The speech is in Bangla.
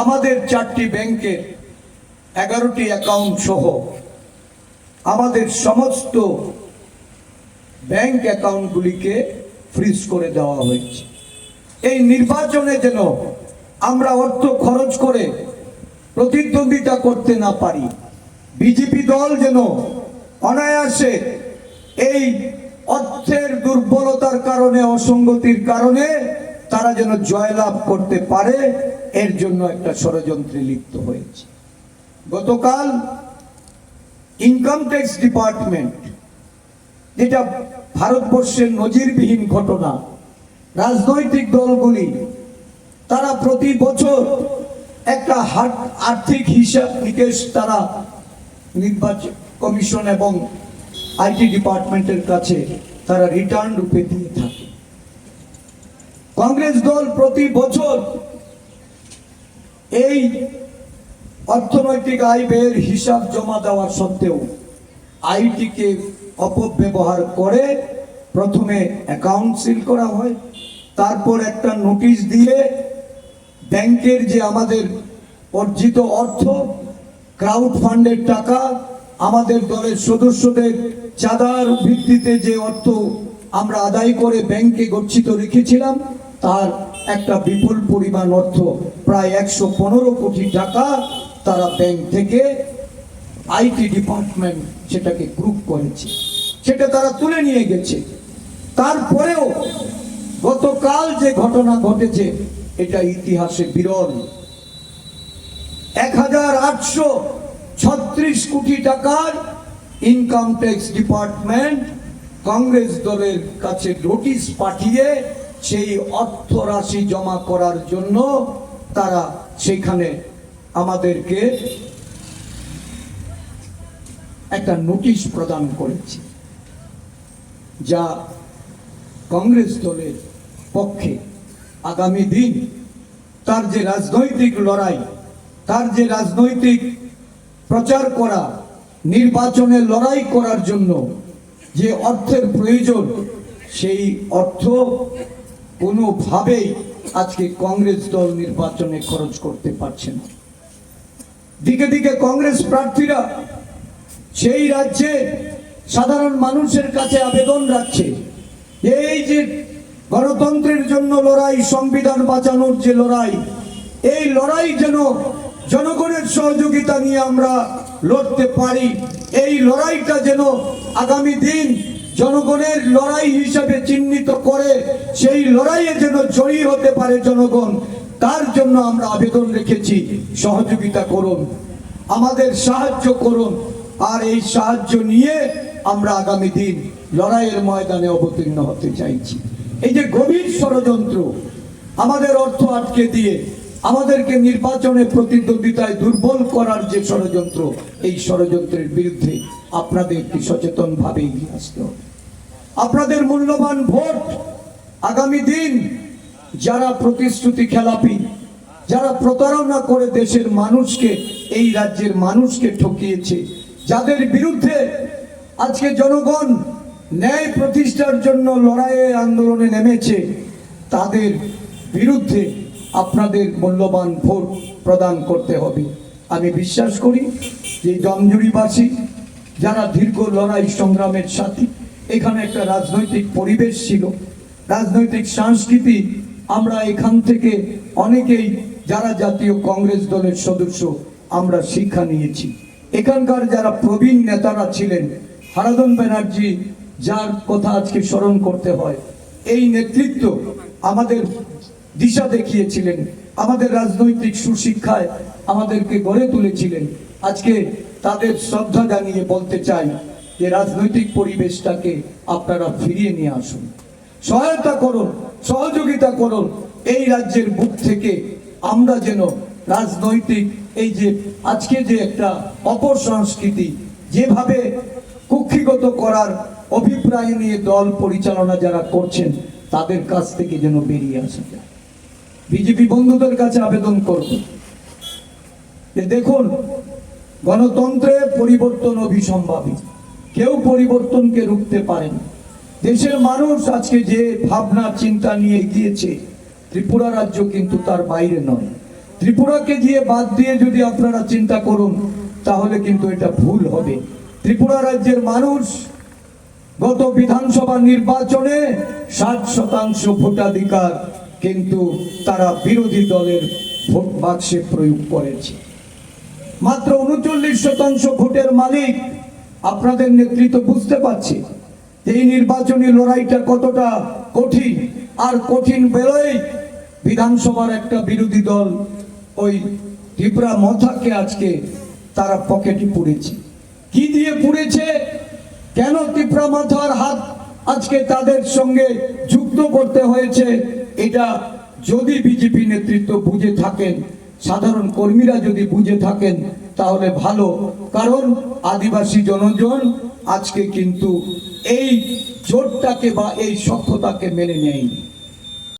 আমাদের চারটি ব্যাংকের এগারোটি অ্যাকাউন্ট সহ আমাদের সমস্ত ব্যাংক অ্যাকাউন্টগুলিকে ফ্রিজ করে দেওয়া হয়েছে। এই নির্বাচনে যেন আমরা অর্থ খরচ করে প্রতিদ্বন্দ্বিতা করতে না পারি, বিজেপি দল যেন অনায়াসে এই অর্থের দুর্বলতার কারণে, অসঙ্গতির কারণে তারা যেন জয়লাভ করতে পারে এর জন্য একটা ষড়যন্ত্রে লিপ্ত হয়েছে। গতকাল ইনকাম ট্যাক্স ডিপার্টমেন্ট যেটা ভারতবর্ষের নজিরবিহীন ঘটনা, রাজনৈতিক দলগুলি, তারা প্রতি বছর একটা আর্থিক হিসাব নিকেশ তারা নির্বাচন কমিশন এবং আইটি ডিপার্টমেন্টের কাছে তারা রিটার্ন রূপে দিয়ে থাকে। কংগ্রেস দল প্রতি বছর এই অর্থনৈতিক আয় ব্যয়ের হিসাব জমা দেওয়া সত্ত্বেও আইটিকে অপব্যবহার করে প্রথমে অ্যাকাউন্ট সিল করা হয়, তারপর একটা নোটিশ দিয়ে ব্যাংকের যে আমাদের অর্জিত অর্থ, ক্রাউড ফান্ডের টাকা, আমাদের দলের সদস্যদের চাঁদার ভিত্তিতে যে অর্থ আমরা আদায় করে ব্যাংকে গচ্ছিত রেখেছিলাম, তার একটা বিপুল পরিমাণ অর্থ, প্রায় একশো পনেরো কোটি টাকা তারা ব্যাংক থেকে আইটি ডিপার্টমেন্ট সেটাকে গ্রুপ করেছে। সেটা তারা তুলে নিয়ে গেছে। তারপরেও গতকাল যে ঘটনা ঘটেছে, এটা ইতিহাসে বিরল। এক হাজার আটশো ছত্রিশ কোটি টাকার ইনকাম ট্যাক্স ডিপার্টমেন্ট কংগ্রেস দলের কাছে নোটিশ পাঠিয়ে সেই অর্থ রাশি জমা করার জন্য তারা সেখানে আমাদেরকে একটা নোটিশ প্রদান করেছে, যা কংগ্রেস দলের পক্ষে আগামী দিন তার যে রাজনৈতিক লড়াই, তার যে রাজনৈতিক প্রচার করা নির্বাচনে লড়াই করার জন্য যে অর্থের প্রয়োজন, সেই অর্থ কোনোভাবেই আজকে কংগ্রেস দল নির্বাচনে খরচ করতে পারছে না। দিকে দিকে কংগ্রেস প্রার্থীরা সেই রাজ্যে সাধারণ মানুষের কাছে আবেদন রাখছে। এই যে গণতন্ত্রের জন্য লড়াই, সংবিধান বাঁচানোর যে লড়াই, এই লড়াই যেন জনগণের সহযোগিতা নিয়ে আমরা লড়তে পারি, এই লড়াইটা যেন আগামী দিন জনগণের লড়াই হিসাবে চিহ্নিত করে সেই লড়াইয়ে যেন জয়ী হতে পারে জনগণ, তার জন্য আমরা আবেদন রেখেছি। সহযোগিতা করুন, আমাদের সাহায্য করুন, আর এই সাহায্য নিয়ে আমরা আগামী দিন লড়াইয়ের ময়দানে অবতীর্ণ হতে চাইছি। এই যে গভীর ষড়যন্ত্র আমাদের অর্থ আটকে দিয়ে, আমাদেরকে নির্বাচনে প্রতিদ্বন্দ্বিতায় দুর্বল করার যে ষড়যন্ত্র, এই ষড়যন্ত্রের বিরুদ্ধে আপনাদের একটি সচেতন ভাবে এগিয়ে আসতে হবে। আপনাদের মূল্যবান ভোট আগামী দিন যারা প্রতিশ্রুতি খেলাপি, যারা প্রতারণা করে দেশের মানুষকে, এই রাজ্যের মানুষকে ঠকিয়েছে, যাদের বিরুদ্ধে আজকে জনগণ ন্যায় প্রতিষ্ঠার জন্য লড়াইয়ে আন্দোলনে নেমেছে, তাদের বিরুদ্ধে আপনাদের মূল্যবান ভোট প্রদান করতে হবে। আমি বিশ্বাস করি যে জমজুরিবাসী যারা দীর্ঘ লড়াই সংগ্রামের সাথী এখানে একটা রাজনৈতিক পরিবেশ ছিল। রাজনৈতিক সংস্কৃতি আমরা এখান থেকে অনেকেই, যারা জাতীয় কংগ্রেস দলের সদস্য, আমরা শিক্ষা নিয়েছি। এখানকার যারা প্রবীণ নেতারা ছিলেন হারাদন ব্যানার্জি, যার কথা আজকে স্মরণ করতে হয়, এই নেতৃত্ব আমাদের দিশা দেখিয়েছিলেন, আমাদের রাজনৈতিক সুশিক্ষায় আমাদেরকে গড়ে তুলেছিলেন। আজকে তাদের শ্রদ্ধা জানিয়ে বলতে চাই যে রাজনৈতিক পরিবেশটাকে আপনারা ফিরিয়ে নিয়ে আসুন। সহায়তা করুন, সহযোগিতা করুন, এই রাজ্যের বুক থেকে আমরা যেন রাজনৈতিক এই যে আজকে যে একটা অপর সংস্কৃতি, যেভাবে কুক্ষিগত করার অভিপ্রায় নিয়ে দল পরিচালনা যারা করছেন, তাদের কাছ থেকে যেন বেরিয়ে আসা যায়। বিজেপি বন্ধুদের কাছে আবেদন করব। দেখুন গণতন্ত্রে পরিবর্তন অভিসম্ভাবী। কেউ পরিবর্তনকে রুখতে পারেন। দেশের মানুষ আজকে যে ভাবনা, চিন্তা নিয়ে গিয়েছে ত্রিপুরা রাজ্য কিন্তু তার বাইরে নয়। ত্রিপুরাকে দিয়ে বাদ দিয়ে যদি আপনারা চিন্তা করুন, তাহলে কিন্তু এটা ভুল হবে। ত্রিপুরা রাজ্যের মানুষ গত বিধানসভা নির্বাচনে ষাট শতাংশ ভোটাধিকার কিন্তু তারা বিরোধী দলের ভোট বাক্সে প্রয়োগ করেছে। মাত্র উনচল্লিশ শতাংশ ভোটের মালিক আপনাদের নেতৃত্ব বুঝতে পারছে এই নির্বাচনী লড়াইটা কতটা কঠিন। আর কঠিন বেরোয় বিধানসভার একটা বিরোধী দল ওই ত্রিপুরা মথাকে আজকে তারা পকেটে পুড়েছে। কি দিয়ে পুড়েছে? কেন ত্রিপুরা মাথার হাত আজকে তাদের সঙ্গে যুক্ত করতে হয়েছে? এটা যদি বিজেপি নেতৃত্ব বুঝে থাকেন সাধারণ কর্মীরা যদি বুঝে থাকেন, তাহলে ভালো। কারণ আদিবাসী জনজন আজকে কিন্তু এই জোটটাকে বা এই সভ্যতাকে মেনে নেয়নি।